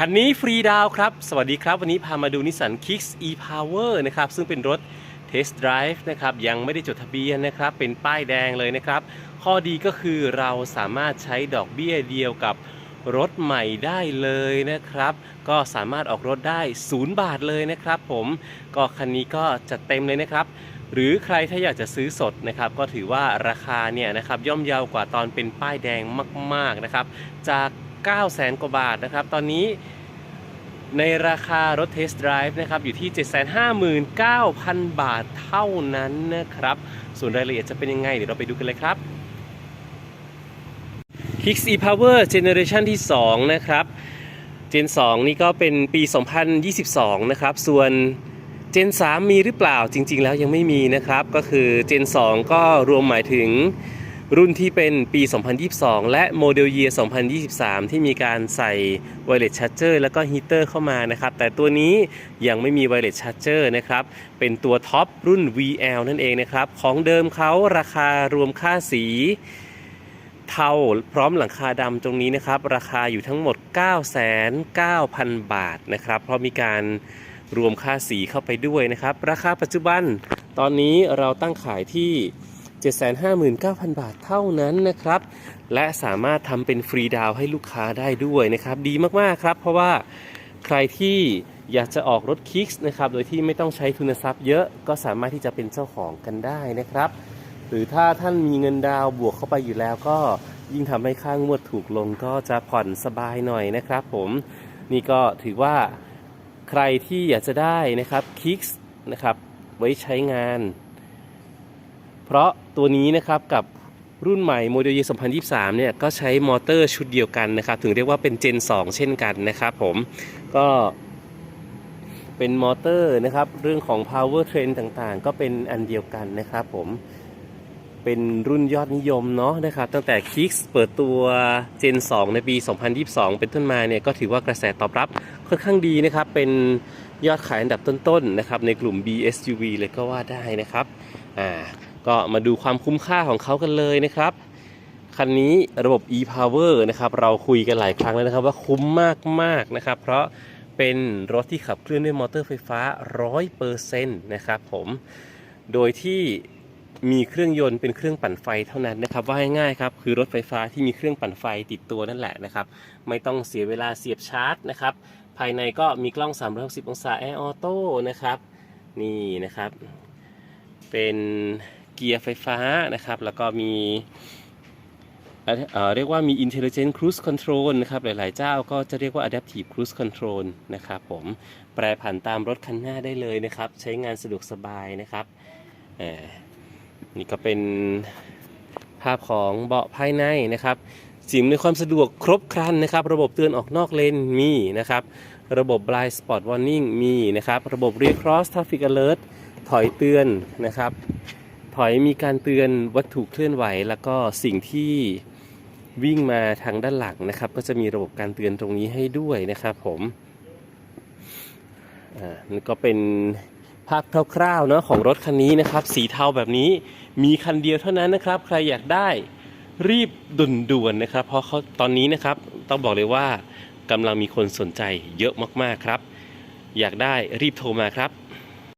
คันนี้ฟรีดาวครับ สวัสดีครับ วันนี้พามาดูนิสสัน Kicks e-Power นะครับ ซึ่งเป็นรถ Test Drive นะครับ ยังไม่ได้จดทะเบียนนะครับ เป็นป้ายแดงเลยนะครับ ข้อดีก็คือเราสามารถใช้ดอกเบี้ยเดียวกับรถใหม่ได้เลยนะครับ ก็สามารถออกรถได้ 0 บาทเลยนะครับผมก็คันนี้ก็จัดเต็มเลยนะครับ หรือใครถ้าอยากจะซื้อสดนะครับ ก็ถือว่าราคาเนี่ยนะครับย่อมเยาวกว่าตอนเป็นป้ายแดงมาก ๆนะครับ จาก 9 0 0 0 0 0กว่าบาทนะครับ ตอนนี้ในราคารถเทสต์ไดรฟ์นะครับอยู่ที่ 759,000 บาทเท่านั้นนะครับ ส่วนรายละเอียดจะเป็นยังไง เดี๋ยวเราไปดูกันเลยครับ Kicks e-Power Generation ที่ 2 นะครับ Gen 2 นี่ก็เป็นปี 2022 นะครับ ส่วน Gen 3 มีหรือเปล่าจริง ๆ แล้วยังไม่มีนะครับ ก็คือ Gen 2 ก็รวมหมายถึง รุ่นที่เป็นปี 2022 และโมเดล Year 2023 ที่มีการใส่ Wireless Charger แล้วก็ Heater เข้ามานะครับ แต่ตัวนี้ยังไม่มี Wireless Charger นะครับ เป็นตัวท็อปรุ่น VL นั่นเองนะครับ ของเดิมเขาราคารวมค่าสีเทาพร้อมหลังคาดำตรงนี้นะครับ ราคาอยู่ทั้งหมด 99,000บาทนะครับ เพราะมีการรวมค่าสีเข้าไปด้วยนะครับ ราคาปัจจุบันตอนนี้เราตั้งขายที่ 759,000 บาทเท่านั้นนะครับ และสามารถทำเป็นฟรีดาวให้ลูกค้าได้ด้วยนะครับ ดีมากๆครับ เพราะว่าใครที่อยากจะออกรถคิกส์นะครับโดยที่ไม่ต้องใช้ทุนทรัพย์เยอะก็สามารถที่จะเป็นเจ้าของกันได้นะครับ หรือถ้าท่านมีเงินดาวบวกเข้าไปอยู่แล้วก็ยิ่งทำให้ค่างวดถูกลงก็จะผ่อนสบายหน่อยนะครับ ผมนี่ก็ถือว่าใครที่อยากจะได้นะครับคิกส์นะครับไว้ใช้งาน เพราะ ตัวนี้นะครับกับรุ่นใหม่โมเดลยี2023 เนี่ยก็ใช้มอเตอร์ชุดเดียวกันนะครับ ถึงเรียกว่าเป็น Gen 2 เช่นกันนะครับผมก็เป็นมอเตอร์นะครับ เรื่องของ power train ต่างๆ ก็เป็นอันเดียวกันนะครับผมเป็นรุ่นยอดนิยมเนาะนะครับ ตั้งแต่ Kicks เปิดตัว Gen 2 ในปี 2022 เป็นต้นมาเนี่ยก็ถือว่ากระแสตอบรับค่อนข้างดีนะครับ เป็นยอดขายอันดับต้นๆนะครับในกลุ่ม BSUV เลยก็ว่าได้นะครับอ่า ก็มาดูความคุ้มค่าของเขากันเลยนะครับ คันนี้ระบบ e-power นะครับ เราคุยกันหลายครั้งแล้วนะครับว่าคุ้มมากๆนะครับ เพราะเป็นรถที่ขับเคลื่อนด้วยมอเตอร์ไฟฟ้า 100%นะครับผม โดยที่มีเครื่องยนต์เป็นเครื่องปั่นไฟเท่านั้นนะครับว่าง่ายๆครับคือรถไฟฟ้าที่มีเครื่องปั่นไฟติดตัวนั่นแหละนะครับ ไม่ต้องเสียเวลาเสียบชาร์จนะครับ ภายในก็มีกล้อง 360 องศาแอร์ออโต้นะครับ นี่นะครับ เป็น เกียร์ไฟฟ้านะครับ แล้วก็มีเรียกว่ามี Intelligent Cruise Control นะครับ หลาย ๆ เจ้าก็จะเรียกว่า Adaptive Cruise Control นะครับผม แปรผันตามรถคันหน้าได้เลยนะครับ ใช้งานสะดวกสบายนะครับ นี่ก็เป็นภาพของเบาะภายในนะครับ สิ่งในความสะดวกครบครันนะครับ ระบบเตือนออกนอกเลนมีนะครับ ระบบ blind spot warning มีนะครับ ระบบ rear cross traffic alert ถอยเตือนนะครับ ถอยมีการเตือนวัตถุเคลื่อนไหว แล้วก็สิ่งที่วิ่งมาทางด้านหลังนะครับ ก็จะมีระบบการเตือนตรงนี้ให้ด้วยนะครับผมอ่านี่ก็เป็นภาพคร่าวๆเนาะของรถคันนี้นะครับ สีเทาแบบนี้มีคันเดียวเท่านั้นนะครับ ใครอยากได้รีบด่วนๆนะครับ เพราะเขาตอนนี้นะครับต้องบอกเลยว่ากำลังมีคนสนใจเยอะมากๆครับ อยากได้รีบโทรมาครับ